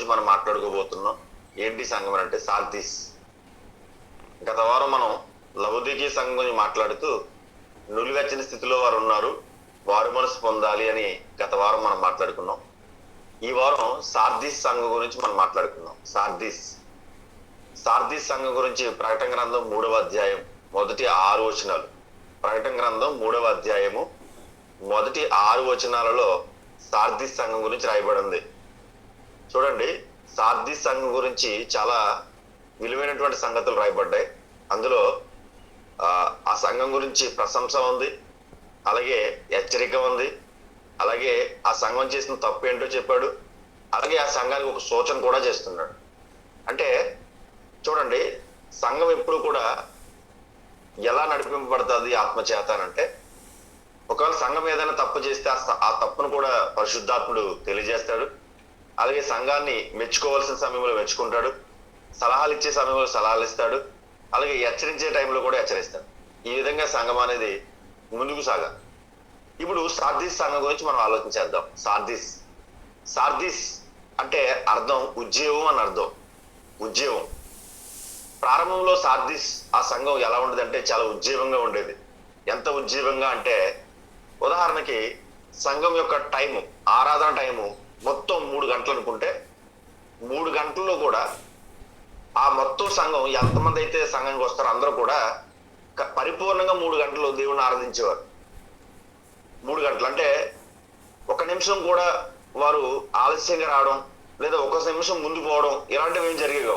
రోజు మనం మాట్లాడుకోబోతున్నాం. ఏంటి సంఘం అంటే సార్దిస్. గత వారం మనం లౌదికీ సంఘం గురించి మాట్లాడుతూ నులివెచ్చని స్థితిలో వారు ఉన్నారు వారు మనసు పొందాలి అని గత వారం మనం మాట్లాడుకున్నాం. ఈ వారం సార్దిస్ సంఘం గురించి మనం మాట్లాడుకున్నాం. సార్దిస్. సార్దిస్ సంఘం గురించి ప్రకటన గ్రంథం మూడవ అధ్యాయం మొదటి ఆరు వచనాలు. ప్రకటన గ్రంథం మూడవ అధ్యాయము మొదటి ఆరు వచనాలలో సార్దిస్ సంఘం గురించి రాయబడింది. చూడండి సార్దిస్ సంఘం గురించి చాలా విలువైనటువంటి సంగతులు రాయబడ్డాయి. అందులో ఆ, సంఘం గురించి ప్రశంస ఉంది అలాగే హెచ్చరిక ఉంది అలాగే ఆ సంఘం చేసిన తప్పు ఏంటో చెప్పాడు అలాగే ఆ సంఘానికి ఒక సూచన కూడా చేస్తున్నాడు. అంటే చూడండి సంఘం ఎప్పుడు కూడా ఎలా నడిపింపబడుతుంది ఆత్మచేత అని అంటే ఒకవేళ సంఘం ఏదైనా తప్పు చేస్తే ఆ తప్పును కూడా పరిశుద్ధాత్ముడు తెలియజేస్తాడు. అలాగే సంఘాన్ని మెచ్చుకోవాల్సిన సమయంలో మెచ్చుకుంటాడు. సలహాలు ఇచ్చే సమయంలో సలహాలు ఇస్తాడు. అలాగే హెచ్చరించే టైంలో కూడా హెచ్చరిస్తాడు. ఈ విధంగా సంఘం అనేది ముందుకు సాగా ఇప్పుడు సార్దీస్ సంఘం గురించి మనం ఆలోచించేద్దాం. సార్దీస్ సార్దీస్ అంటే అర్థం ఉద్యోగం అని అర్థం. ఉద్యోగం ప్రారంభంలో సార్దీస్ ఆ సంఘం ఎలా ఉండేది అంటే చాలా ఉజ్జీవంగా ఉండేది. ఎంత ఉజ్జీవంగా అంటే ఉదాహరణకి సంఘం యొక్క టైము ఆరాధన టైము మొత్తం మూడు గంటలు అనుకుంటే మూడు గంటల్లో కూడా ఆ మొత్తం సంఘం ఎంతమంది అయితే సంఘంకి వస్తారో అందరూ కూడా పరిపూర్ణంగా మూడు గంటలు దేవుని ఆరాధించేవారు. మూడు గంటలు. అంటే ఒక నిమిషం కూడా వారు ఆలస్యంగా రావడం లేదా ఒక నిమిషం ముందు పోవడం ఇలాంటివి ఏం జరిగేవి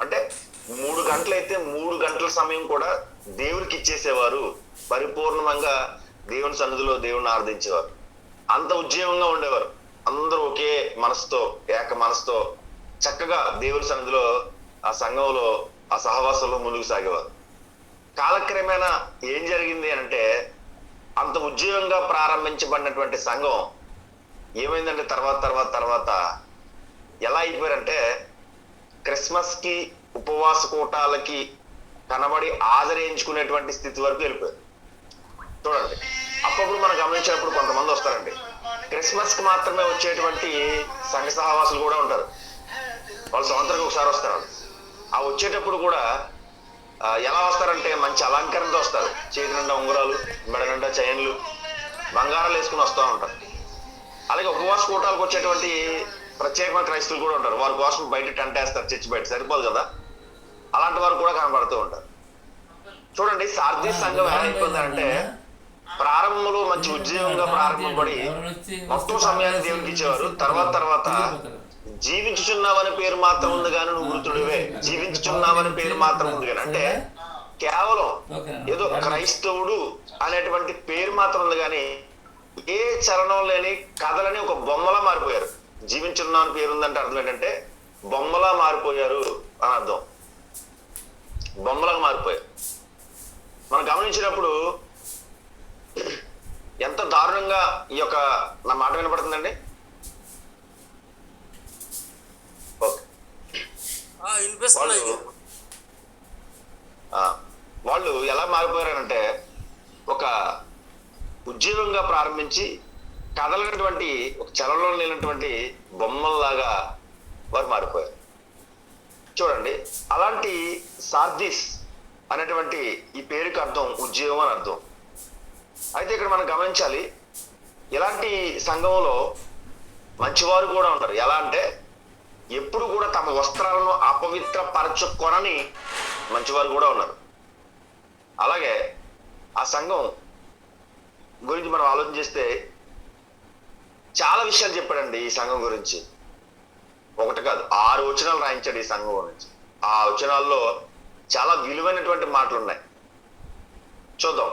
అంటే మూడు గంటలైతే మూడు గంటల సమయం కూడా దేవునికి ఇచ్చేసేవారు. పరిపూర్ణంగా దేవుని సన్నిధిలో దేవుణ్ణి ఆరాధించేవారు. అంత ఉజ్జీవంగా ఉండేవారు. అందరూ ఒకే మనసుతో ఏక మనసుతో చక్కగా దేవుని సన్నిధిలో ఆ సంఘంలో ఆ సహవాసంలో ముందుకు సాగేవారు. కాలక్రమేణా ఏం జరిగింది అంటే అంత ఉజ్జీవంగా ప్రారంభించబడినటువంటి సంఘం ఏమైందంటే తర్వాత తర్వాత తర్వాత ఎలా అయిపోయారంటే క్రిస్మస్కి ఉపవాస కూటాలకి కనబడి ఆదరించుకునేటువంటి స్థితి వరకు వెళ్ళిపోయారు చూడండి అప్పుడప్పుడు మనం గమనించినప్పుడు కొంతమంది వస్తారండి. క్రిస్మస్కి మాత్రమే వచ్చేటువంటి సంఘ సహవాసులు కూడా ఉంటారు. వాళ్ళు సంవత్సరానికి ఒకసారి వస్తారు. ఆ వచ్చేటప్పుడు కూడా ఎలా వస్తారంటే మంచి అలంకరణతో వస్తారు. చేతి నిండా ఉంగరాలు మెడ నిండా చైన్లు బంగారాలు వేసుకుని వస్తూ ఉంటారు. అలాగే ఉపవాస కూటాలకు వచ్చేటువంటి ప్రత్యేకమైన క్రైస్తువులు కూడా ఉంటారు. వారి కోసం బయట టెంట్ వేస్తారు చర్చి బయట సరిపోదు కదా? అలాంటి వారు కూడా కనబడుతూ ఉంటారు. చూడండి సార్థి సంఘం ఎలా అయిపోయిందంటే ప్రారంభంలో మంచి ఉద్యోగంగా ప్రారంభపడి మొత్తం సమయాన్ని దేవునికి ఇచ్చేవారు తర్వాత తర్వాత జీవించుచున్నావని పేరు మాత్రం ఉంది కానీ నువ్వు మృతుడివే జీవించుచున్నావని పేరు మాత్రం ఉంది కానీ. అంటే కేవలం ఏదో క్రైస్తవుడు అనేటువంటి పేరు మాత్రం ఉంది కానీ ఏ చలనం లేని కథలని ఒక బొమ్మలా మారిపోయారు. జీవించున్నావని పేరు ఉందంటే అర్థం ఏంటంటే బొమ్మలా మారిపోయారు అని అర్థం. బొమ్మలాగా మారిపోయారు. మనం గమనించినప్పుడు ఎంత దారుణంగా ఈ యొక్క నా మాట వినపడుతుందండి? వాళ్ళు ఎలా మారిపోయారంటే ఒక ఉద్యోగంగా ప్రారంభించి కదలనటువంటి ఒక చలంలో లేనటువంటి బొమ్మల్లాగా వారు మారిపోయారు. చూడండి అలాంటి సార్దిస్ అనేటువంటి ఈ పేరుకి అర్థం ఉద్యోగం అని అర్థం. అయితే ఇక్కడ మనం గమనించాలి ఇలాంటి సంఘంలో మంచివారు కూడా ఉంటారు ఎలా అంటే ఎప్పుడు కూడా తమ వస్త్రాలను అపవిత్రపరచుకొనని మంచివారు కూడా ఉన్నారు. అలాగే ఆ సంఘం గురించి మనం ఆలోచన చేస్తే చాలా విషయాలు చెప్పాడండి ఈ సంఘం గురించి. ఒకటి కాదు ఆరు వచనాలు రాయించాడు ఈ సంఘం గురించి. ఆ వచనాల్లో చాలా విలువైనటువంటి మాటలు ఉన్నాయి చూద్దాం.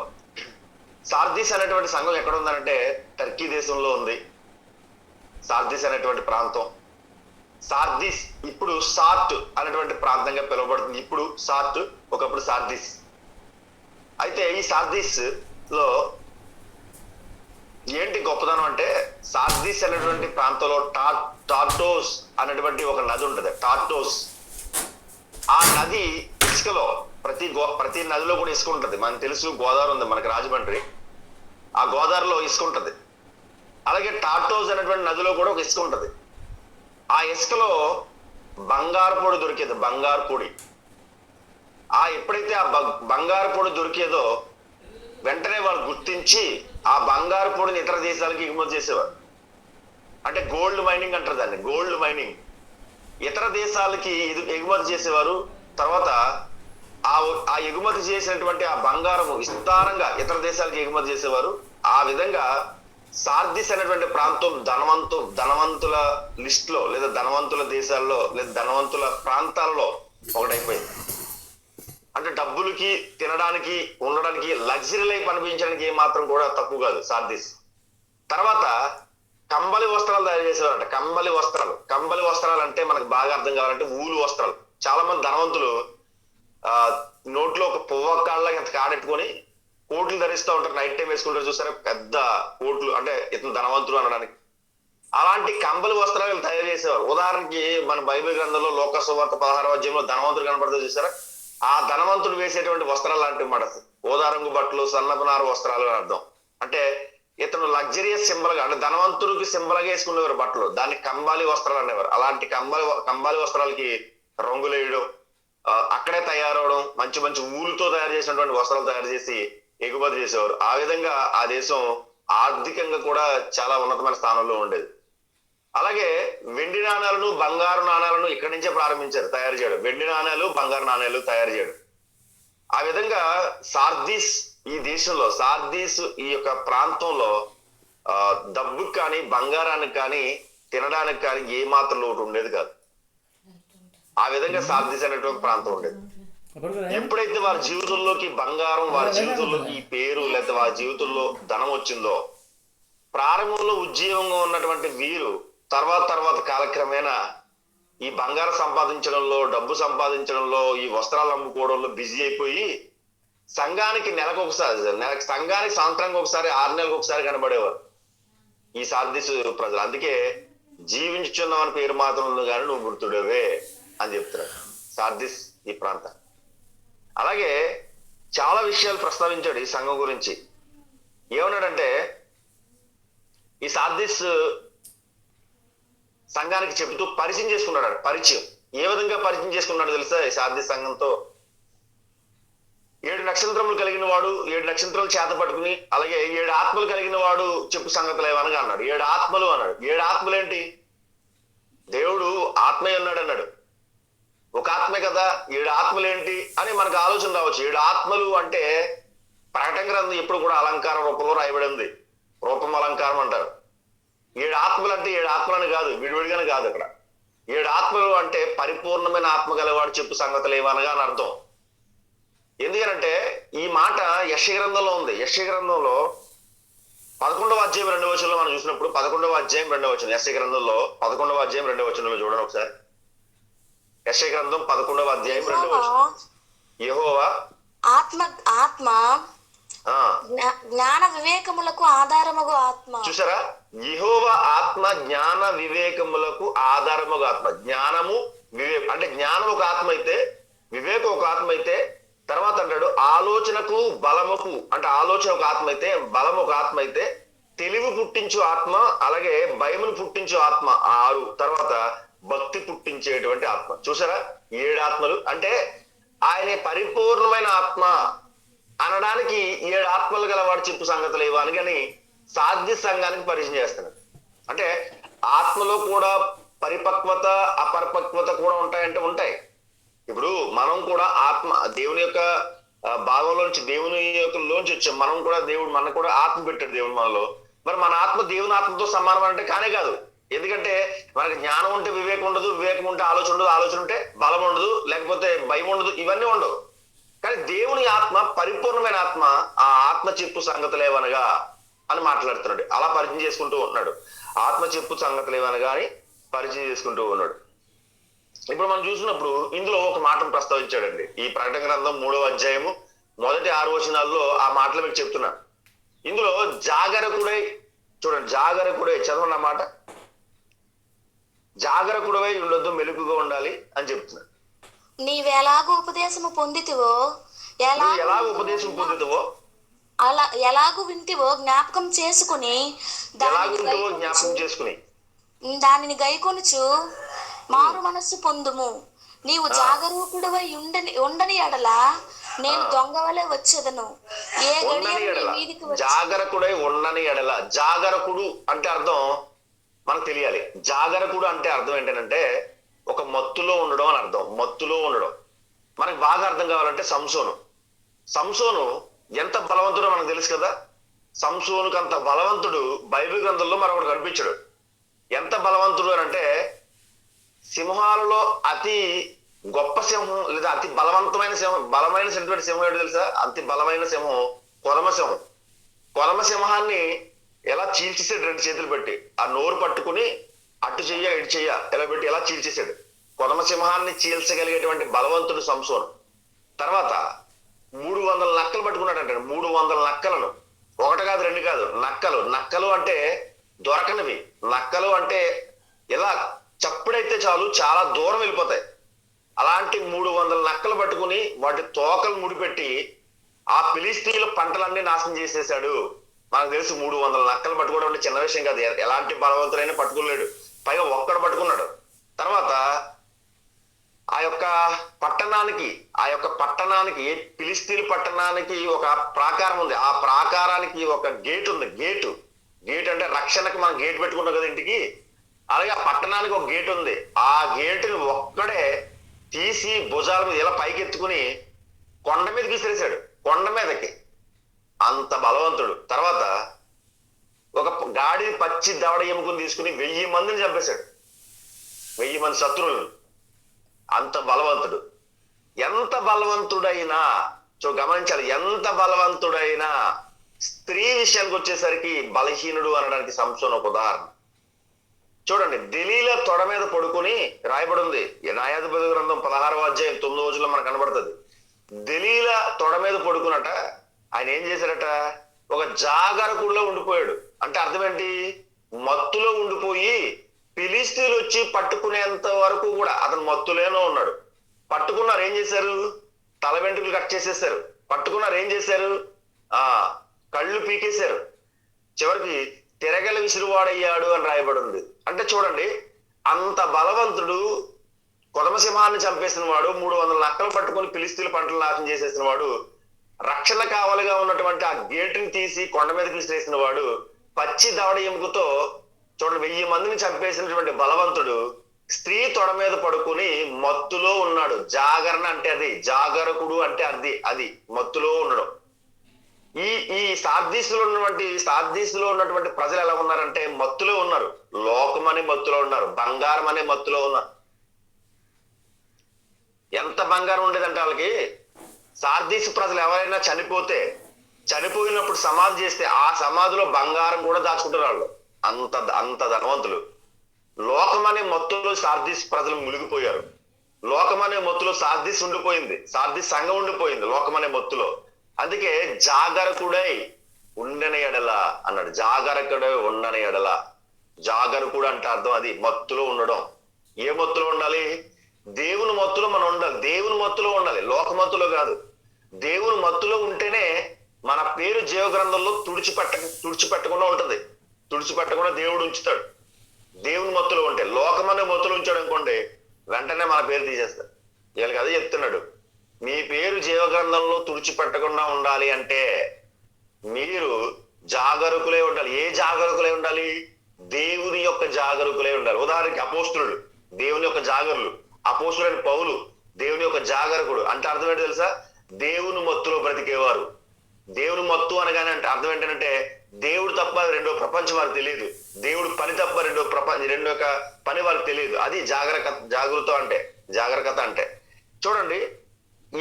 సార్దీస్ అనేటువంటి సంఘం ఎక్కడ ఉందంటే టర్కీ దేశంలో ఉంది. సార్దీస్ అనేటువంటి ప్రాంతం. సార్దిస్ ఇప్పుడు సార్ట్ అనేటువంటి ప్రాంతంగా పిలువబడుతుంది. ఇప్పుడు సార్ట్ ఒకప్పుడు సార్దీస్. అయితే ఈ సార్దీస్లో ఏంటి గొప్పదనం అంటే సార్దిస్ అనేటువంటి ప్రాంతంలో టార్ టార్టోస్ అనేటువంటి ఒక నది ఉంటుంది. టార్టోస్. ఆ నది ఇసుకలో ప్రతి గో ప్రతి నదిలో కూడా ఇసుక ఉంటుంది. మనకు తెలుసు గోదావరి ఉంది మనకి రాజమండ్రి. ఆ గోదావరిలో ఇసుక ఉంటుంది. అలాగే టాటోస్ అనేటువంటి నదిలో కూడా ఒక ఇసుక ఉంటుంది. ఆ ఇసుకలో బంగారు పొడి దొరికేది బంగారు పొడి. ఆ ఎప్పుడైతే ఆ బంగారు పొడి దొరికేదో వెంటనే వాళ్ళు గుర్తించి ఆ బంగారు పొడిని ఇతర దేశాలకు ఎగుమతి చేసేవారు. అంటే గోల్డ్ మైనింగ్ అంటారు దాన్ని గోల్డ్ మైనింగ్. ఇతర దేశాలకి ఎగుమతి చేసేవారు తర్వాత ఆ ఆ ఎగుమతి చేసినటువంటి ఆ బంగారము విస్తారంగా ఇతర దేశాలకు ఎగుమతి చేసేవారు. ఆ విధంగా సార్దిస్ అనేటువంటి ప్రాంతం ధనవంతు ధనవంతుల లిస్ట్లో లేదా ధనవంతుల దేశాల్లో లేదా ధనవంతుల ప్రాంతాల్లో ఒకటైపోయింది. అంటే డబ్బులకి తినడానికి ఉండడానికి లగ్జరీ లైఫ్ అనిపించడానికి మాత్రం కూడా తక్కువ కాదు సార్దిస్ తర్వాత కంబలి వస్త్రాలు తయారు చేసేవారంట. కంబలి వస్త్రాలు. కంబలి వస్త్రాలు అంటే మనకు బాగా అర్థం కావాలంటే ఊలు వస్త్రాలు. చాలా మంది ధనవంతులు ఆ నోట్లో ఒక పువ్వకాళ్ళ ఇంత కాడెట్టుకొని కోట్లు ధరిస్తూ ఉంటారు. నైట్ టైం వేసుకుంటారు చూసారా? పెద్ద కోట్లు అంటే ఇతను ధనవంతులు అనడానికి. అలాంటి కంబలి వస్త్రాలు తయారు చేసేవారు. ఉదాహరణకి మన బైబిల్ గ్రంథంలో లోకసువార్త పదహారు అధ్యాయంలో ధనవంతుడు కనబడుతుంది చూసారా? ఆ ధనవంతుడు వేసేటువంటి వస్త్రాలు లాంటివి మాట. ఓదారంగు బట్టలు సన్నపనారు వస్త్రాలు అని అర్థం. అంటే ఇతను లగ్జరియస్ సింబల్గా అంటే ధనవంతుడికి సింబల్గా వేసుకునేవారు బట్టలు. దాన్ని కంబాలి వస్త్రాలు అనేవారు. అలాంటి కంబాలి కంబాలి వస్త్రాలకి రంగులు వేయడం అక్కడే తయారవడం మంచి మంచి ఊలుతో తయారు చేసినటువంటి వస్త్రాలు తయారు చేసి ఎగుమతి చేసేవారు. ఆ విధంగా ఆ దేశం ఆర్థికంగా కూడా చాలా ఉన్నతమైన స్థానంలో ఉండేది. అలాగే వెండి నాణాలను బంగారు నాణాలను ఇక్కడి నుంచే ప్రారంభించారు తయారు చేయడం. వెండి నాణాలు బంగారు నాణాలు తయారు చేయడం. ఆ విధంగా సార్దీస్ ఈ దేశంలో సార్దీస్ ఈ యొక్క ప్రాంతంలో డబ్బుకి కానీ బంగారానికి కానీ తినడానికి కానీ ఏ మాత్రం లోటు ఉండేది కాదు. ఆ విధంగా సార్దీస్ అనేటువంటి ప్రాంతం ఉండేది. ఎప్పుడైతే వారి జీవితంలోకి బంగారం వారి జీవితంలోకి ఈ పేరు లేదా వారి జీవితంలో ధనం వచ్చిందో ప్రారంభంలో ఉద్యోగంగా ఉన్నటువంటి వీరు తర్వాత తర్వాత కాలక్రమేణా ఈ బంగారం సంపాదించడంలో డబ్బు సంపాదించడంలో ఈ వస్త్రాలు అమ్ముకోవడంలో బిజీ అయిపోయి సంఘానికి నెలకు ఒకసారి నెల సంఘానికి సంవత్సరానికి ఒకసారి ఆరు నెలలకు ఒకసారి కనబడేవారు. ఈ సార్దిస్ ప్రజలు. అందుకే జీవించుచున్నామని పేరు మాత్రం కానీ నువ్వు మృతుడవే అని చెప్తున్నాడు సార్దిస్ ఈ ప్రాంతం. అలాగే చాలా విషయాలు ప్రస్తావించాడు ఈ సంఘం గురించి. ఏమన్నాడంటే ఈ సార్దిస్ సంఘానికి చెబుతూ పరిచయం చేసుకున్నాడు పరిచయం. ఏ విధంగా పరిచయం చేసుకున్నాడు తెలుసా ఈ సార్దిస్ సంఘంతో? ఏడు నక్షత్రములు కలిగిన వాడు ఏడు నక్షత్రాలు చేత పట్టుకుని అలాగే ఏడు ఆత్మలు కలిగిన వాడు చెప్పు సంగతులు ఏమనగా అన్నాడు. ఏడు ఆత్మలు అన్నాడు. ఏడు ఆత్మలు ఏంటి? దేవుడు ఆత్మయ్య ఉన్నాడు అన్నాడు. ఒక ఆత్మే కదా ఏడు ఆత్మలేంటి అని మనకు ఆలోచన రావచ్చు. ఏడు ఆత్మలు అంటే ప్రకటన గ్రంథం ఎప్పుడు కూడా అలంకార రూపంలో రాయబడి ఉంది రూపం అలంకారం అంటారు. ఏడు ఆత్మలు అంటే ఏడు ఆత్మలని కాదు విడివిడిగానే కాదు అక్కడ ఏడు ఆత్మలు అంటే పరిపూర్ణమైన ఆత్మ గలవాడు చెప్పు సంగతులు ఏమనగా అని అర్థం. ఎందుకనంటే ఈ మాట యశ గ్రంథంలో ఉంది. యశ గ్రంథంలో పదకొండవ అధ్యాయం రెండవ వచనంలో మనం చూసినప్పుడు పదకొండవ అధ్యాయం రెండవ వచనం యశ గ్రంథంలో పదకొండవ అధ్యాయం రెండవ వచనంలో చూడండి ఒకసారి. యశ గ్రంథం పదకొండవ అధ్యాయం రెండవ యెహోవా ఆత్మ ఆత్మ జ్ఞాన వివేకములకు ఆధారముగు ఆత్మ. చూసారా? యెహోవా ఆత్మ జ్ఞాన వివేకములకు ఆధారముగా ఆత్మ. జ్ఞానము వివేకం అంటే జ్ఞానం ఒక ఆత్మ అయితే వివేకం ఒక ఆత్మ అయితే తర్వాత అంటాడు ఆలోచనకు బలముకు అంటే ఆలోచన ఒక ఆత్మ అయితే బలం ఒక ఆత్మ అయితే తెలివి పుట్టించు ఆత్మ అలాగే భయమును పుట్టించు ఆత్మ ఆరు. తర్వాత భక్తి పుట్టించేటువంటి ఆత్మ. చూసారా? ఏడు ఆత్మలు. అంటే ఆయన పరిపూర్ణమైన ఆత్మ అనడానికి ఏడు ఆత్మలు గల వాడు చెప్పు సంగతులు ఇవ్వాలి కానీ సాధ్య సంఘానికి పరిచయం చేస్తున్నాడు. అంటే ఆత్మలో కూడా పరిపక్వత అపరిపక్వత కూడా ఉంటాయంటే ఉంటాయి. ఇప్పుడు మనం కూడా ఆత్మ దేవుని యొక్క భాగంలోంచి దేవుని యొక్క లోంచి వచ్చాం. మనం కూడా దేవుడు మనకు కూడా ఆత్మ పెట్టాడు దేవుడు మనలో. మరి మన ఆత్మ దేవుని ఆత్మతో సమానం అంటే కానే కాదు. ఎందుకంటే మనకి జ్ఞానం ఉంటే వివేకం ఉండదు వివేకం ఉంటే ఆలోచన ఉండదు ఆలోచన ఉంటే బలం ఉండదు లేకపోతే భయం ఉండదు ఇవన్నీ ఉండవు. కానీ దేవుని ఆత్మ పరిపూర్ణమైన ఆత్మ ఆ ఆత్మ చెప్పు సంగతులేవనగా అని మాట్లాడుతున్నాడు. అలా పరిచయం చేసుకుంటూ ఉన్నాడు. ఆత్మ చెప్పు సంగతులేవనగా అని పరిచయం చేసుకుంటూ ఉన్నాడు. ఇప్పుడు మనం చూసినప్పుడు ఇందులో ఒక మాటను ప్రస్తావించాడండి. ఈ ప్రకటన గ్రంథం మూడవ అధ్యాయము మొదటి ఆరు వచనాల్లో ఆ మాటలు మీకు చెప్తున్నా. ఇందులో జాగరకుడై చూడండి జాగరకుడై చదవండి ఆ మాట. జాగరకుడవై ఉండొద్దు మెలుగుగా ఉండాలి అని చెప్తున్నాడు నీవెలాగూ ఉపదేశము పొందితివో ఎలా ఉపదేశం పొందుతావో? అలా ఎలాగూ వింటివో జ్ఞాపకం చేసుకుని జ్ఞాపకం చేసుకుని. దానిని గైకొనుచు మనస్సు పొందుము. నీవు జాగరూకుడవై ఉండని ఉండని ఎడలా నేను దొంగ వలె వచ్చేదను. ఏ గడియ జాగరకుడై ఉండని ఎడల. జాగరకుడు అంటే అర్థం మనకు తెలియాలి. జాగరకుడు అంటే అర్థం ఏంటంటే ఒక మత్తులో ఉండడం అని అర్థం. మత్తులో ఉండడం. మనకు బాగా అర్థం కావాలంటే సంసోను. సంసోను ఎంత బలవంతుడో మనకు తెలుసు కదా. సంసోనుకు అంత బలవంతుడు బైబిల్ గ్రంథంలో మరొకటి కనిపించడు. ఎంత బలవంతుడు అని అంటే సింహాలలో అతి గొప్ప సింహం లేదా అతి బలవంతమైన సింహం బలమైన సింహం సింహం తెలుసా? అతి బలమైన సింహం కొరమ సింహం. కొరమ సింహాన్ని ఎలా చీల్చేసాడు రెండు చేతులు పెట్టి? ఆ నోరు పట్టుకుని అటు చెయ్య ఇటు చెయ్య ఎలా పెట్టి ఎలా చీల్చేసాడు? కొదమసింహాన్ని చీల్చగలిగేటువంటి బలవంతుడు సంసోను. తర్వాత మూడు వందల నక్కలు పట్టుకున్నాడంట మూడు వందల నక్కలను. ఒకటి కాదు రెండు కాదు నక్కలు. నక్కలు అంటే దొరకనివి. నక్కలు అంటే ఇలా చప్పుడైతే చాలు చాలా దూరం వెళ్ళిపోతాయి. అలాంటి మూడు వందల నక్కలు పట్టుకుని వాటి తోకలు ముడిపెట్టి ఆ పిలిస్తీన్ల పంటలన్నీ నాశనం చేసేసాడు. మనకు తెలుసు మూడు వందల నక్కలు పట్టుకోవడం అంటే చిన్న విషయం కాదు. ఎలాంటి బలవంతులైనా పట్టుకోలేడు. పైగా ఒక్కడు పట్టుకున్నాడు. తర్వాత ఆ యొక్క పట్టణానికి ఆ యొక్క పట్టణానికి పిలిస్తీన్ పట్టణానికి ఒక ప్రాకారం ఉంది. ఆ ప్రాకారానికి ఒక గేట్ ఉంది. గేటు. గేట్ అంటే రక్షణకి మనం గేట్ పెట్టుకున్నాం కదా ఇంటికి. అలాగే ఆ పట్టణానికి ఒక గేట్ ఉంది. ఆ గేటుని ఒక్కడే తీసి భుజాల మీద ఇలా పైకి ఎత్తుకుని కొండ మీదకి విసిరేశాడు. కొండ మీదకి. అంత బలవంతుడు. తర్వాత ఒక గాడి పచ్చి దవడ ఎముకని తీసుకుని వెయ్యి మందిని చంపేశాడు. వెయ్యి మంది శత్రువులను. అంత బలవంతుడు. ఎంత బలవంతుడైనా సో గమనించాలి ఎంత బలవంతుడైనా స్త్రీ విషయానికి వచ్చేసరికి బలహీనుడు అనడానికి సంశయం ఒక ఉదాహరణ. చూడండి ఢిల్లీలో తొడ మీద పడుకుని రాయబడి ఉంది న్యాయాధిపతి గ్రంథం పదహారవ అధ్యాయం తొమ్మిది రోజుల్లో మనకు కనబడుతుంది. ఢిల్లీల తొడ మీద పడుకున్నట ఆయన ఏం చేశారట? ఒక జాగరకుడులో ఉండిపోయాడు. అంటే అర్థం ఏంటి? మత్తులో ఉండిపోయి ఫిలిస్తీన్లు వచ్చి పట్టుకునేంత వరకు కూడా అతను మత్తులేనో ఉన్నాడు. పట్టుకున్నారు ఏం చేశారు? తల వెంట్రుకలు కట్ చేసేసారు. పట్టుకున్నారు ఏం చేశారు? ఆ కళ్ళు పీకేశారు. చివరికి తిరగల విసురువాడయ్యాడు అని రాయబడి ఉంది అంటే చూడండి అంత బలవంతుడు కొదమసింహాన్ని చంపేసిన వాడు మూడు వందల నక్కలు పట్టుకొని పిలిస్తీల పంటలు నాశనం చేసేసిన వాడు రక్షణ కావాలిగా ఉన్నటువంటి ఆ గేటుని తీసి కొండ మీదకి విసిరేసిన వాడు పచ్చి దవడ ఎముకతో చూడండి వెయ్యి మందిని చంపేసినటువంటి బలవంతుడు స్త్రీ తొడ మీద పడుకుని మత్తులో ఉన్నాడు. జాగరణ అంటే అది జాగరకుడు అంటే అది అది మత్తులో ఉండడం. ఈ ఈ సార్దీసులో ఉన్నటువంటి సార్దీసులో ఉన్నటువంటి ప్రజలు ఎలా ఉన్నారంటే మత్తులో ఉన్నారు. లోకం అనే మత్తులో ఉన్నారు. బంగారం అనే మత్తులో ఉన్నారు. ఎంత బంగారం ఉండేదంటే వాళ్ళకి? సార్దీస్ ప్రజలు ఎవరైనా చనిపోతే చనిపోయినప్పుడు సమాధి చేస్తే ఆ సమాధిలో బంగారం కూడా దాచుకుంటారు వాళ్ళు. అంత అంత ధనవంతులు. లోకం అనే మత్తులో సార్దీస్ ప్రజలు మునిగిపోయారు. లోకం అనే సార్దీస్ ఉండిపోయింది. సార్దీస్ సంఘం ఉండిపోయింది లోకం అనే మత్తులో. అందుకే జాగరకుడై ఉండని ఎడల అన్నాడు. జాగరకుడై ఉండని ఎడల. జాగరకుడు అంటే అర్థం అది మత్తులో ఉండడం. ఏ మత్తులో ఉండాలి? దేవుని మత్తులో మనం ఉండాలి దేవుని మత్తులో ఉండాలి. లోక మత్తులో కాదు. దేవుని మత్తులో ఉంటేనే మన పేరు జీవగ్రంథంలో తుడిచిపెట్ట తుడిచిపెట్టకుండా ఉంటుంది. తుడిచిపెట్టకుండా దేవుడు ఉంచుతాడు. దేవుని మత్తులో ఉంటే లోకమనే మత్తులో ఉంచాడు అనుకోండి వెంటనే మన పేరు తీసేస్తాడు వీళ్ళకి అదే చెప్తున్నాడు. మీ పేరు జీవగ్రంథంలో తుడిచిపెట్టకుండా ఉండాలి అంటే మీరు జాగరూకులే ఉండాలి. ఏ జాగరూకులే ఉండాలి? దేవుని యొక్క జాగరూకులే ఉండాలి. ఉదాహరణకి అపోస్తులుడు దేవుని యొక్క జాగరులు. అపోసులైన పౌలు దేవుని యొక్క జాగరకుడు. అంటే అర్థం ఏంటి తెలుసా? దేవుని మత్తులో బ్రతికేవారు. దేవుని మత్తు అనగానే అంటే అర్థం ఏంటంటే దేవుడు తప్ప రెండో ప్రపంచం వారికి తెలియదు. దేవుడు పని తప్ప రెండో ప్రపంచ రెండో యొక్క పని వారికి తెలియదు. అది జాగ్రత్త జాగృత అంటే జాగ్రత్త అంటే. చూడండి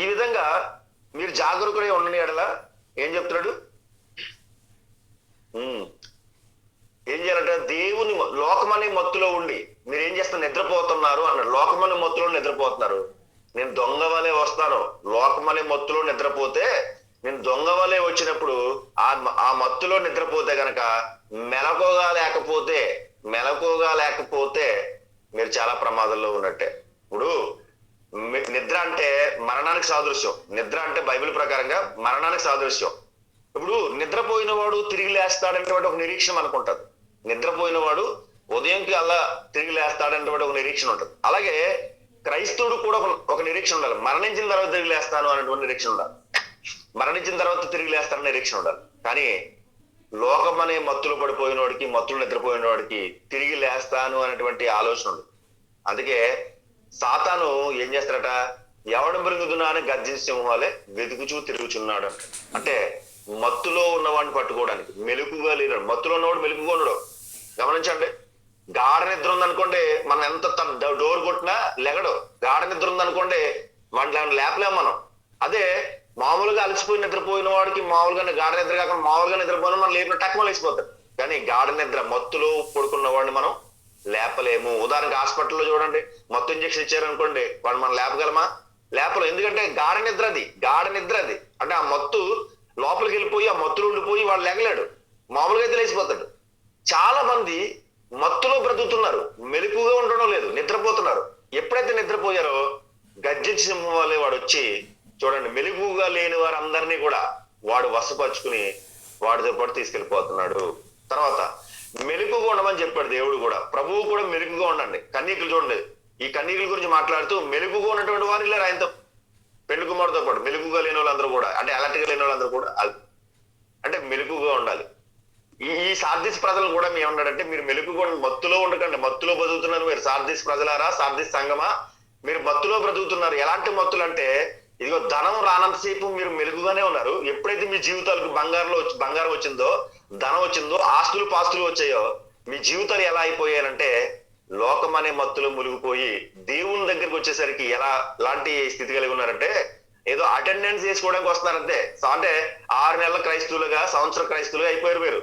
ఈ విధంగా మీరు జాగరూకులై ఉండని ఎడల. ఏం చెప్తున్నాడు? ఉమ్. ఏం చేయాలంటే లోకమనే మత్తులో ఉండి మీరు ఏం చేస్తారు నిద్రపోతున్నారు అన్నాడు. లోకమనే మత్తులో నిద్రపోతున్నారు. నేను దొంగ వలె వస్తాను. లోకమనే మత్తులో నిద్రపోతే నేను దొంగ వలె వచ్చినప్పుడు ఆ ఆ మత్తులో నిద్రపోతే గనక మెలకుగా లేకపోతే మెలకుగా లేకపోతే మీరు చాలా ప్రమాదంలో ఉన్నట్టే. ఇప్పుడు నిద్ర అంటే మరణానికి సాదృశ్యం. నిద్ర అంటే బైబిల్ ప్రకారంగా మరణానికి సాదృశ్యం. ఇప్పుడు నిద్రపోయిన వాడు తిరిగి లేస్తాడనేటువంటి ఒక నిరీక్షణ అనుకుంటారు నిద్రపోయిన వాడు ఉదయంకి అలా తిరిగి లేస్తాడనేటువంటి ఒక నిరీక్షణ ఉంటుంది. అలాగే క్రైస్తవుడు కూడా ఒక- ఒక నిరీక్షణ ఉండాలి. మరణించిన తర్వాత తిరిగి లేస్తాను అనేటువంటి నిరీక్షణ ఉండాలి. మరణించిన తర్వాత తిరిగి లేస్తానని నిరీక్షణ ఉండాలి. కానీ లోకం అనే మత్తులు పడిపోయిన వాడికి మత్తులు నిద్రపోయిన వాడికి తిరిగి లేస్తాను అనేటువంటి ఆలోచన ఉంది. అందుకే సాతాను ఏం చేస్తాడట? ఎవడు మృంగుదునా అని గర్జించే సింహాలే వెతుకుచూ తిరుగుచున్నాడు అంట అంటే మత్తులో ఉన్నవాడిని పట్టుకోవడానికి మెలుకుగా లేనాడు మత్తులో ఉన్నవాడు మెలుకుగా ఉండడు. గమనించండి. గాఢ నిద్ర ఉందనుకోండి మనం ఎంత డోర్ కొట్టినా లెగడు. గాఢ నిద్ర ఉందనుకోండి వాటి ఏమైనా మనం. అదే మామూలుగా అలసిపోయి నిద్రపోయిన వాడికి మామూలుగా గాఢ నిద్ర కాకుండా మామూలుగా నిద్రపోయిన మనం లేపిన టక్మలు వేసిపోతాం కానీ గాఢ నిద్ర మత్తులో పడుకున్న వాడిని మనం లేపలేము. ఉదాహరణకి హాస్పిటల్లో చూడండి మత్తు ఇంజక్షన్ ఇచ్చారనుకోండి వాడు మనం లేపగలమా? లేపలేము ఎందుకంటే గాఢ నిద్ర అది గాఢ నిద్ర అది. అంటే ఆ మత్తు లోపలికి వెళ్ళిపోయి ఆ మత్తులు ఉండిపోయి వాడు లేగలేడు. మామూలుగా అయితే లేచిపోతాడు. చాలా మంది మత్తులో బ్రతుకుతున్నారు. మెలుపుగా ఉండడం లేదు నిద్రపోతున్నారు. ఎప్పుడైతే నిద్రపోయారో గర్జించి సింహం వల్లే వాడు వచ్చి చూడండి మెలుగుగా లేని వారందరినీ కూడా వాడు వసపరుచుకుని వాడితో పాటు తీసుకెళ్ళిపోతున్నాడు తర్వాత మెలుపుగా ఉండమని చెప్పాడు దేవుడు కూడా. ప్రభువు కూడా మెలుపుగా ఉండండి. కన్నీకులు చూడండి. ఈ కన్నీకుల గురించి మాట్లాడుతూ మెలుగుగా ఉన్నటువంటి వారు లేరు ఆయనతో. పెళ్ళి కుమారుతో పాటు మెలుగుగా లేని వాళ్ళందరూ కూడా అంటే అలర్ట్గా లేని వాళ్ళందరూ కూడా అంటే మెలుపుగా ఉండాలి. ఈ ఈ సార్దిస్ ప్రజలు కూడా మేము మీరు మెలుగుగా మత్తులో ఉండకండి. మత్తులో బతుకుతున్నారు మీరు. సార్దిస్ ప్రజలారా సార్దిస్ సంఘమా? మీరు మత్తులో బ్రతుకుతున్నారు. ఎలాంటి మత్తులు అంటే ఇదిగో ధనం రానంతసేపు మీరు మెలుగుగానే ఉన్నారు. ఎప్పుడైతే మీ జీవితాలకు బంగారంలో వచ్చి బంగారం వచ్చిందో ధనం వచ్చిందో ఆస్తులు పాస్తులు వచ్చాయో మీ జీవితాలు ఎలా అయిపోయాయంటే లోకం అనే మత్తులు మునిగిపోయి దేవుని దగ్గరికి వచ్చేసరికి ఎలా లాంటి స్థితి కలిగి ఉన్నారంటే ఏదో అటెండెన్స్ చేసుకోవడానికి వస్తున్నారంతే. అంటే ఆరు నెలల క్రైస్తువులుగా సంవత్సర క్రైస్తువులుగా అయిపోయారు మీరు.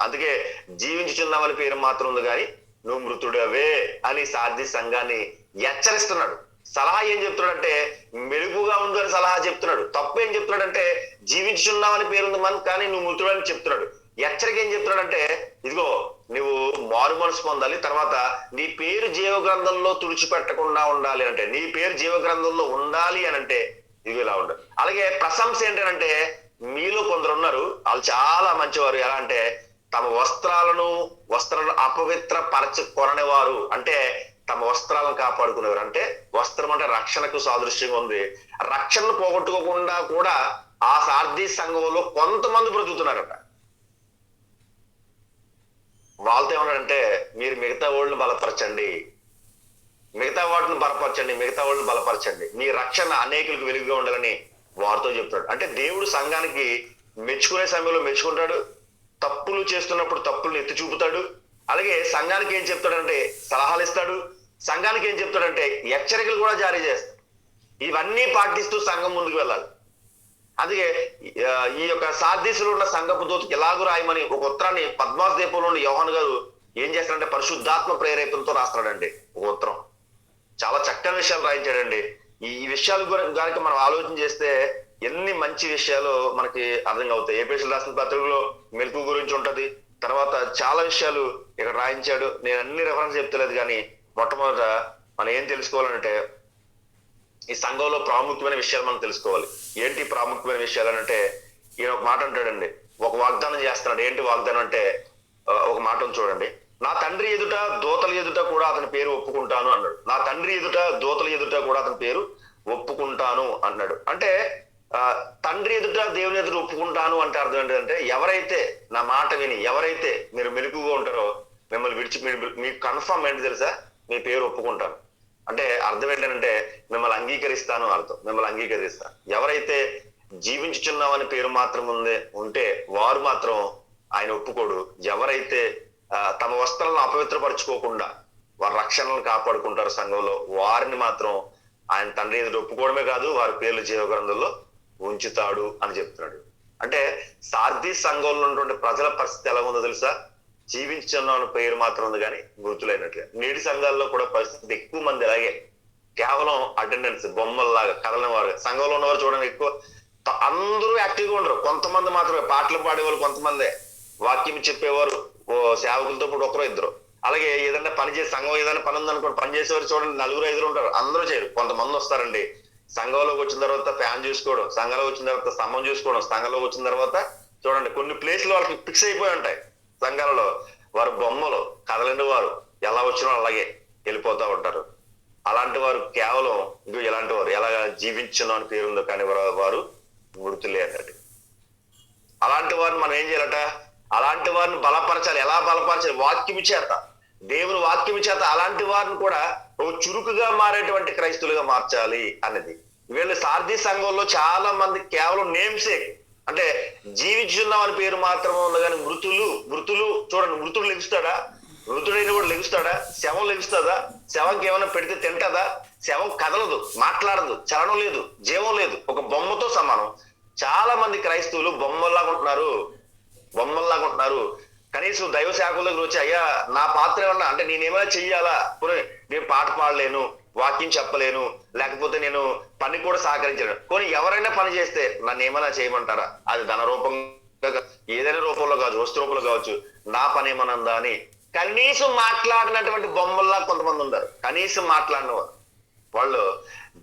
అందుకే జీవించుచున్నామని పేరు మాత్రం ఉంది కానీ నువ్వు మృతుడవే అని సార్థి సంఘాన్ని హెచ్చరిస్తున్నాడు. సలహా ఏం చెప్తున్నాడంటే మెరుగుగా ఉండు అని సలహా చెప్తున్నాడు. తప్పు ఏం చెప్తున్నాడంటే జీవించుచున్నామని పేరుంది మన కానీ నువ్వు మృతుడు అని చెప్తున్నాడు. హెచ్చరిక ఏం చెప్తున్నాడంటే ఇదిగో నువ్వు మారు మనసు పొందాలి తర్వాత నీ పేరు జీవ గ్రంథంలో తుడిచిపెట్టకుండా ఉండాలి అంటే నీ పేరు జీవ గ్రంథంలో ఉండాలి అని అంటే ఇది ఇలా ఉండదు అలాగే ప్రశంస ఏంటంటే మీలో కొందరు ఉన్నారు. వాళ్ళు చాలా మంచివారు. ఎలా అంటే తమ వస్త్రాలను వస్త్రాలను అపవిత్ర పరచ కొననివారు అంటే తమ వస్త్రాలను కాపాడుకునేవారు. అంటే వస్త్రం అంటే రక్షణకు సాదృశ్యంగా ఉంది. రక్షణను పోగొట్టుకోకుండా కూడా ఆ సార్థి సంఘంలో కొంతమంది బ్రతుకుతున్నారట. వాళ్ళతో ఏమన్నాడంటే మీరు మిగతా వాళ్ళని బలపరచండి. మిగతా వాటిని బలపరచండి. మిగతా వాళ్ళని బలపరచండి. మీ రక్షణ అనేకులకు వెలుగుగా ఉండాలని వారితో చెప్తాడు. అంటే దేవుడు సంఘానికి మెచ్చుకునే సమయంలో మెచ్చుకుంటాడు. తప్పులు చేస్తున్నప్పుడు తప్పులను ఎత్తి చూపుతాడు. అలాగే సంఘానికి ఏం చెప్తాడంటే సలహాలు ఇస్తాడు. సంఘానికి ఏం చెప్తాడంటే హెచ్చరికలు కూడా జారీ చేస్తాడు. ఇవన్నీ పాటిస్తూ సంఘం ముందుకు వెళ్ళాలి. అందుకే ఈ యొక్క సాధ్యసులో ఉన్న సంఘపు దూతకి ఎలాగూ రాయమని ఒక ఉత్తరాన్ని పద్మాస్ దీపంలో ఉన్న గారు ఏం చేస్తాడంటే పరిశుద్ధాత్మ ప్రేరేపణతో రాస్తాడండి ఒక ఉత్తరం. చాలా చక్కని విషయాలు రాయించాడండి. ఈ విషయాలు కనుక మనం ఆలోచన చేస్తే ఎన్ని మంచి విషయాలు మనకి అర్థం అవుతాయి ఏపీఎస్ఎల్ రాసిన పత్రికలో మెలకు గురించి ఉంటది. తర్వాత చాలా విషయాలు ఇక్కడ రాయించాడు. నేను అన్ని రెఫరెన్స్ చెప్తలేదు కానీ మొట్టమొదట మనం ఏం తెలుసుకోవాలంటే ఈ సంఘంలో ప్రాముఖ్యమైన విషయాలు మనం తెలుసుకోవాలి. ఏంటి ప్రాముఖ్యమైన విషయాలు అంటే ఈయన ఒక మాట అంటాడండి. ఒక వాగ్దానం చేస్తున్నాడు. ఏంటి వాగ్దానం అంటే ఒక మాట చూడండి. నా తండ్రి ఎదుట దోతల ఎదుట కూడా అతని పేరు ఒప్పుకుంటాను అన్నాడు. నా తండ్రి ఎదుట దోతల ఎదుట కూడా అతని పేరు ఒప్పుకుంటాను అన్నాడు. అంటే తండ్రి ఎదుట దేవుని ఎదుట ఒప్పుకుంటాను అంటే అర్థం ఏంటంటే ఎవరైతే నా మాట విని ఎవరైతే మీరు మెలుగుగా ఉంటారో మిమ్మల్ని విడిచి మీకు కన్ఫర్మ్ ఏంటి తెలుసా? మీ పేరు ఒప్పుకుంటాను. అంటే అర్థం ఏంటంటే మిమ్మల్ని అంగీకరిస్తాను అర్థం. మిమ్మల్ని అంగీకరిస్తాను. ఎవరైతే జీవించుచున్నామని పేరు మాత్రం ఉంది ఉంటే వారు మాత్రం ఆయన ఒప్పుకోడు. ఎవరైతే తమ వస్త్రాలను అపవిత్రపరచుకోకుండా వారి రక్షణలను కాపాడుకుంటారు సంఘంలో వారిని మాత్రం ఆయన తండ్రి ఎదుట ఒప్పుకోవడమే కాదు వారి పేర్లు జీవ గ్రంథంలో ఉంచుతాడు అని చెప్తున్నాడు. అంటే సార్థి సంఘంలో ఉన్నటువంటి ప్రజల పరిస్థితి ఎలా ఉందో తెలుసా? జీవించున్న పేరు మాత్రం ఉంది కానీ గుర్తులైనట్లుగా నేటి సంఘాల్లో కూడా పరిస్థితి ఎక్కువ మంది అలాగే. కేవలం అటెండెన్స్ బొమ్మల్లాగా కదలని వారు సంఘంలో ఉన్నవారు చూడండి ఎక్కువ త- అందరూ యాక్టివ్గా ఉండరు. కొంతమంది మాత్రమే. పాటలు పాడేవాళ్ళు కొంతమందే. వాక్యం చెప్పేవారు ఓ సేవకులతో పాటు ఒకరు ఇద్దరు. అలాగే ఏదైనా పని చేసి సంఘం ఏదైనా పని ఉందనుకోండి పని చేసేవారు చూడండి నలుగురు ఐదుగురు ఉంటారు. అందరూ చేయరు. కొంతమంది వస్తారండి. సంఘంలోకి వచ్చిన తర్వాత ఫ్యాన్ చూసుకోవడం సంఘంలోకి వచ్చిన తర్వాత స్తంభం చూసుకోవడం సంఘంలోకి వచ్చిన తర్వాత చూడండి కొన్ని ప్లేస్లు వాళ్ళకి ఫిక్స్ అయిపోయి ఉంటాయి. సంఘాలలో వారు బొమ్మలు కదలని వారు. ఎలా వచ్చినా అలాగే వెళ్ళిపోతూ ఉంటారు. అలాంటి వారు కేవలం ఇంకో ఎలాంటి వారు ఎలా జీవించను అని పేరుందో కానీ వారు- వారు అన్నట్టు అలాంటి వారిని మనం ఏం చేయాలట? అలాంటి వారిని బలపరచాలి. ఎలా బలపరచాలి? వాక్యం చేత దేవుని వాక్యం చేత అలాంటి వారిని కూడా ఒక చురుకుగా మారేటువంటి క్రైస్తులుగా మార్చాలి అన్నది. వీళ్ళు సార్థి సంఘంలో చాలా మంది కేవలం నేమ్సే అంటే జీవించున్నాం అని పేరు మాత్రమే ఉంది కానీ మృతులు మృతులు చూడండి మృతుడు లెగుస్తాడా? మృతుడైన కూడా లెగుస్తాడా? శవం లెగుస్తుందా? శవంకి ఏమైనా పెడితే తింటదా? శవం కదలదు మాట్లాడదు చలనం లేదు జీవం లేదు ఒక బొమ్మతో సమానం. చాలా మంది క్రైస్తవులు బొమ్మల్లాగా ఉంటున్నారు బొమ్మల్లాగా ఉంటున్నారు. కనీసం దైవ శాఖల వచ్చి అయ్యా నా పాత్ర ఏమన్నా? అంటే నేనేమైనా చెయ్యాలా? నేను పాట పాడలేను వాక్యం చెప్పలేను లేకపోతే నేను పని కూడా సహకరించను కొన్ని ఎవరైనా పని చేస్తే నన్ను ఏమైనా చేయమంటారా? అది ధన రూపంగా ఏదైనా రూపంలో కావచ్చు వస్తు రూపంలో కావచ్చు నా పని ఏమనందా అని. కనీసం మాట్లాడినటువంటి బొమ్మల్లా కొంతమంది ఉన్నారు కనీసం మాట్లాడిన వారు వాళ్ళు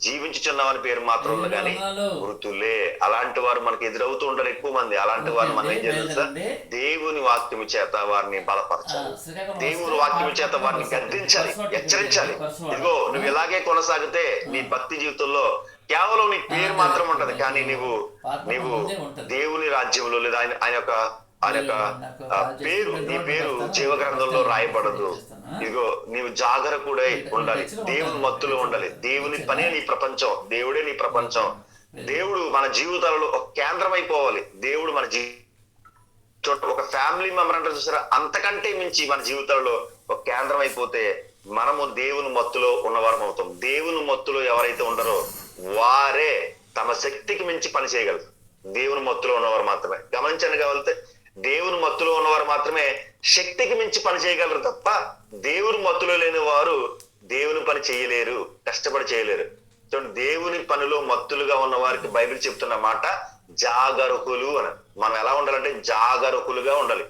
జీవించుచున్నామని పేరు మాత్రం ఉంది కానీ మృతులే అలాంటి వారు మనకి ఎదురవుతూ ఉంటారు ఎక్కువ మంది. అలాంటి వారు మనం ఏం చేయాలి తెలుసా? దేవుని వాక్యము చేత వారిని బలపరచాలి. దేవుని వాక్యము చేత వారిని గద్దించాలి హెచ్చరించాలి. ఇదిగో నువ్వు ఇలాగే కొనసాగితే నీ భక్తి జీవితంలో కేవలం నీ పేరు మాత్రం ఉంటది. కానీ నీవు నీవు దేవుని రాజ్యంలో లేదా ఆయన ఆయన యొక్క ఆయన యొక్క ఆ, పేరు నీ పేరు జీవ గ్రంథంలో రాయబడదు. ఇదిగో నీవు జాగరకుడై ఉండాలి. దేవుని మత్తులో ఉండాలి. దేవుని పనే నీ ప్రపంచం. దేవుడే నీ ప్రపంచం. దేవుడు మన జీవితాలలో ఒక కేంద్రం అయిపోవాలి దేవుడు మన జీ చోట ఒక ఫ్యామిలీ మెంబర్ అంటే చూసారా? అంతకంటే మించి మన జీవితంలో ఒక కేంద్రం అయిపోతే మనము దేవుని మత్తులో ఉన్నవారం అవుతాం. దేవుని మత్తులో ఎవరైతే ఉండరో వారే తమ శక్తికి మించి పని చేయగలరు. దేవుని మత్తులో ఉన్నవారు మాత్రమే. గమనించండి కావాలితే దేవుని మత్తులో ఉన్నవారు మాత్రమే శక్తికి మించి పని చేయగలరు తప్ప దేవుని మత్తులో లేని వారు దేవుని పని చేయలేరు కష్టపడి చేయలేరు. చూడండి దేవుని పనిలో మత్తులుగా ఉన్న వారికి బైబిల్ చెప్తున్న మాట జాగరకులు అని. మనం ఎలా ఉండాలంటే జాగరకులుగా ఉండాలి.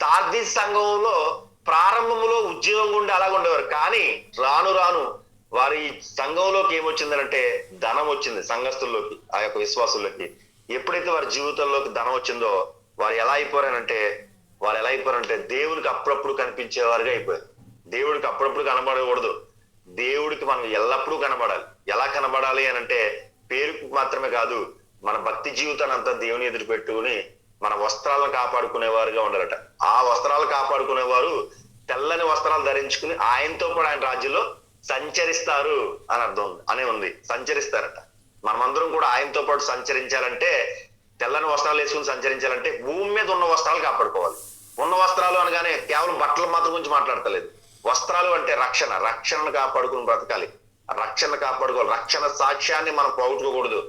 సార్థి సంఘంలో ప్రారంభంలో ఉద్యోగం ఉండి అలాగ ఉండేవారు. కానీ రాను రాను వారి సంఘంలోకి ఏమొచ్చిందంటే ధనం వచ్చింది సంఘస్థుల్లోకి ఆ యొక్క విశ్వాసుల్లోకి. ఎప్పుడైతే వారి జీవితంలోకి ధనం వచ్చిందో వారు ఎలా అయిపోయారంటే వారు ఎలా అయిపోయారంటే దేవుడికి అప్పుడప్పుడు కనిపించేవారుగా అయిపోయారు. దేవుడికి అప్పుడప్పుడు కనబడకూడదు. దేవుడికి మనం ఎల్లప్పుడూ కనబడాలి. ఎలా కనబడాలి అని అంటే పేరుకు మాత్రమే కాదు మన భక్తి జీవితాన్ని అంతా దేవుని ఎదురు పెట్టుకుని మన వస్త్రాలను కాపాడుకునేవారుగా ఉండాలట. ఆ వస్త్రాలు కాపాడుకునేవారు తెల్లని వస్త్రాలు ధరించుకుని ఆయనతో కూడా ఆయన రాజ్యంలో సంచరిస్తారు అని అర్థం ఉంది అనే ఉంది. సంచరిస్తారట. మనమందరం కూడా ఆయనతో పాటు సంచరించాలంటే తెల్లని వస్త్రాలు వేసుకుని సంచరించాలంటే భూమి మీద ఉన్న వస్త్రాలు కాపాడుకోవాలి. ఉన్న వస్త్రాలు అనగానే కేవలం బట్టలు మాత్రం గురించి మాట్లాడతలేదు. వస్త్రాలు అంటే రక్షణ. రక్షణను కాపాడుకుని బ్రతకాలి. రక్షణ కాపాడుకోవాలి. రక్షణ సాక్ష్యాన్ని మనం పోగొట్టుకోకూడదు.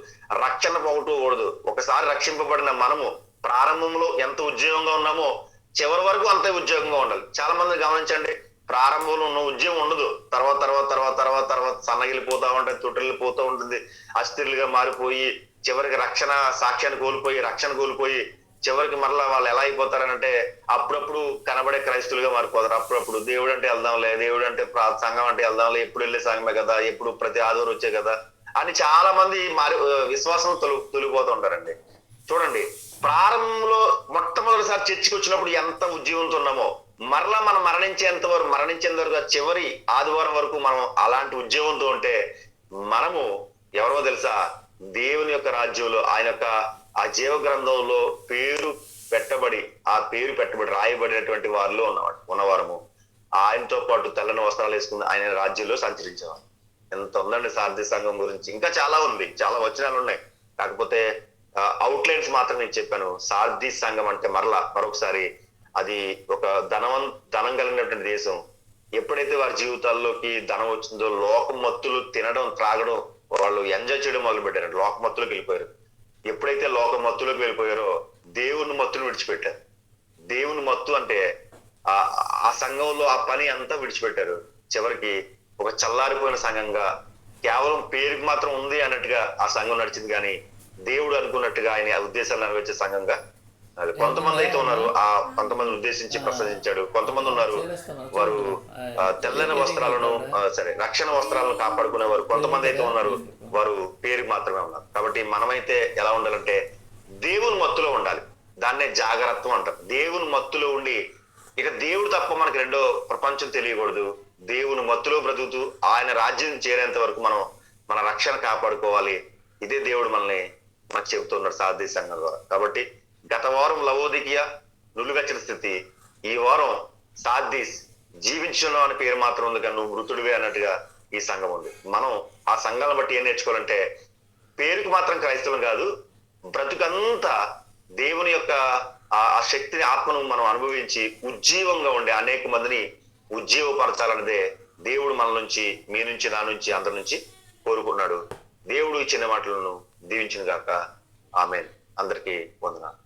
రక్షణ పోగొట్టుకోకూడదు. ఒకసారి రక్షింపబడిన మనము ప్రారంభంలో ఎంత ఉద్యోగంగా ఉన్నామో చివరి వరకు అంతే ఉద్యోగంగా ఉండాలి. చాలా మంది గమనించండి ప్రారంభంలో ఉన్న ఉద్యోగం ఉండదు. తర్వాత తర్వాత తర్వాత తర్వాత తర్వాత సన్నగిలిపోతా ఉంటుంది తుట్టిల్లిపోతూ ఉంటుంది అస్థిరులుగా మారిపోయి చివరికి రక్షణ సాక్ష్యాన్ని కోల్పోయి రక్షణ కోల్పోయి చివరికి మరలా వాళ్ళు ఎలా అయిపోతారనంటే అప్పుడప్పుడు కనబడే క్రైస్తులుగా మారిపోతారు. అప్పుడప్పుడు దేవుడు అంటే వెళ్దాంలే దేవుడు అంటే ప్రా- సంఘం అంటే వెళ్దాంలే ఎప్పుడు వెళ్ళే సంఘమే కదా ఎప్పుడు ప్రతి ఆదివారం వచ్చే కదా అని చాలా మంది మారి విశ్వాసం తొలి తొలిపోతూ ఉంటారండి. చూడండి ప్రారంభంలో మొట్టమొదటిసారి చర్చికి వచ్చినప్పుడు ఎంత ఉద్యోగంతో ఉన్నామో మరలా మనం మరణించేంత వరకు మరణించేంత వరకు చివరి ఆదివారం వరకు మనం అలాంటి ఉద్యోగంతో ఉంటే మనము ఎవరో తెలుసా దేవుని యొక్క రాజ్యంలో ఆయన యొక్క ఆ జీవ గ్రంథంలో పేరు పెట్టబడి ఆ పేరు పెట్టబడి రాయబడినటువంటి వారిలో ఉన్నవాడు ఉన్నవారము. ఆయనతో పాటు తెల్లని వస్త్రాలు వేసుకుని ఆయన రాజ్యంలో సంచరించేవారు ఎంత ఉందండి సారథి సంఘం గురించి. ఇంకా చాలా ఉంది చాలా వచనాలు ఉన్నాయి. కాకపోతే అవుట్లైన్స్ మాత్రం నేను చెప్పాను. సారథి సంఘం అంటే మరలా మరొకసారి అది ఒక ధనవం ధనం కలిగినటువంటి దేశం. ఎప్పుడైతే వారి జీవితాల్లోకి ధనం వచ్చిందో లోకమత్తులు తినడం త్రాగడం వాళ్ళు ఎంజాయ్ చేయడం మొదలు పెట్టారు లోకమత్తులకు వెళ్ళిపోయారు. ఎప్పుడైతే లోక మత్తులోకి వెళ్ళిపోయారో దేవుని మత్తును విడిచిపెట్టారు. దేవుని మత్తు అంటే ఆ ఆ సంఘంలో ఆ పని అంతా విడిచిపెట్టారు. చివరికి ఒక చల్లారిపోయిన సంఘంగా కేవలం పేరుకి మాత్రం ఉంది అన్నట్టుగా ఆ సంఘం నడిచింది. కానీ దేవుడు అనుకున్నట్టుగా ఆయన ఉద్దేశాలు నెరవేర్చే సంఘంగా అది కొంతమంది అయితే ఉన్నారు. ఆ కొంతమంది ఉద్దేశించి ప్రసంగించాడు. కొంతమంది ఉన్నారు. వారు తెల్లని వస్త్రాలను సరే రక్షణ వస్త్రాలను కాపాడుకునేవారు. కొంతమంది అయితే ఉన్నారు. వారు పేరు మాత్రమే ఉన్నారు. కాబట్టి మనమైతే ఎలా ఉండాలంటే దేవుని మత్తులో ఉండాలి. దాన్నే జాగ్రత్తం అంటారు. దేవుని మత్తులో ఉండి ఇక దేవుడు తప్ప మనకి రెండో ప్రపంచం తెలియకూడదు. దేవుని మత్తులో బ్రతుకుతూ ఆయన రాజ్యం చేరేంత వరకు మనం మన రక్షణ కాపాడుకోవాలి. ఇదే దేవుడు మనల్ని మనకు చెబుతున్నాడు సాధి సంఘం ద్వారా. కాబట్టి గత వారం లవోదికియ నులుగచ్చిన స్థితి. ఈ వారం సాద్దీస్ జీవించడం అనే పేరు మాత్రం ఉంది కానీ నువ్వు మృతుడివే అన్నట్టుగా ఈ సంఘం ఉంది. మనం ఆ సంఘాలను బట్టి ఏం నేర్చుకోవాలంటే పేరుకు మాత్రం క్రైస్తవం కాదు బ్రతుకంతా దేవుని యొక్క ఆ ఆ శక్తిని ఆత్మను మనం అనుభవించి ఉజ్జీవంగా ఉండే అనేక మందిని ఉజ్జీవపరచాలన్నదే దేవుడు మన నుంచి మీ నుంచి నా నుంచి అందరి నుంచి కోరుకున్నాడు దేవుడు ఈ చిన్న మాటలను దీవించిన గాక. ఆమె అందరికీ వందనాలు.